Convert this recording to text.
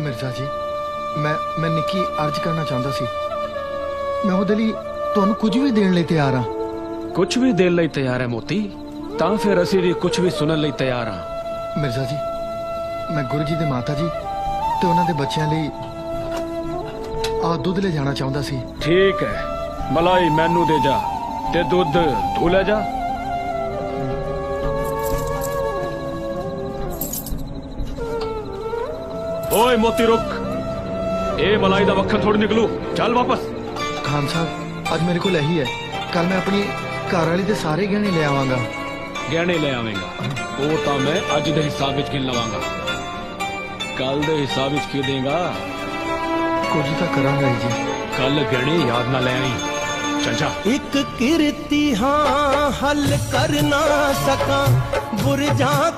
ਮਿਰਜ਼ਾ ਜੀ ਮੈਂ ਮੈਂ ਨਿੱਕੀ ਅਰਜ਼ ਕਰਨਾ ਚਾਹੁੰਦਾ ਸੀ। ਮੈਂ ਉਹਦੇ ਲਈ ਤੁਹਾਨੂੰ ਕੁਝ ਵੀ ਦੇਣ ਲਈ ਤਿਆਰ ਹਾਂ। ਕੁਝ ਵੀ ਦੇਣ ਲਈ ਤਿਆਰ ਹੈ ਮੋਤੀ ਤਾਂ ਫਿਰ ਅਸੀਂ ਵੀ ਕੁਝ ਵੀ ਸੁਣਨ ਲਈ ਤਿਆਰ ਹਾਂ। ਮਿਰਜ਼ਾ ਜੀ ਮੈਂ ਗੁਰੂ ਜੀ ਦੇ ਮਾਤਾ ਜੀ ਤੇ ਉਹਨਾਂ ਦੇ ਬੱਚਿਆਂ ਲਈ ਆ ਦੁੱਧ ਲੈ ਜਾਣਾ ਚਾਹੁੰਦਾ ਸੀ। ਠੀਕ ਹੈ ਮਲਾਈ ਮੈਨੂੰ ਦੇ ਜਾ ਤੇ ਦੁੱਧ ਤੂੰ ਲੈ ਜਾ। ਓਏ ਮੋਤੀ ਰੁਕ ਇਹ ਮਲਾਈ ਦਾ ਵੱਖਰ ਥੋੜੀ ਨਿਕਲੂ ਚੱਲ ਵਾਪਸ ਖਾਨ ਸਾਹਿਬ ਅੱਜ ਮੇਰੇ ਕੋਲ ਇਹੀ ਹੈ ਕੱਲ ਮੈਂ ਆਪਣੀ ਘਰ ਵਾਲੀ ਦੇ ਸਾਰੇ ਗਹਿਣੇ ਲੈ ਆਵਾਂਗਾ ਗਹਿਣੇ ਲੈ ਆਵੇਂਗਾ ਉਹ ਤਾਂ ਮੈਂ ਅੱਜ ਦੇ ਹਿਸਾਬ ਵਿੱਚ ਗਿਣ ਲਵਾਂਗਾ ਕੱਲ ਦੇ ਹਿਸਾਬ ਵਿੱਚ ਕੀ ਦੇਗਾ ਕੁਝ ਤਾਂ ਕਰਾਂਗਾ ਹੀ ਜੀ ਕੱਲ ਗਹਿਣੇ ਯਾਦ ਨਾ ਲੈ ਆਈ ਚੱਲ ਜਾ ਇੱਕ ਕਿਰਤੀ ਹਾਂ ਹੱਲ ਕਰ ਨਾ ਸਕਾਂ ਬੁਰਜਾਂ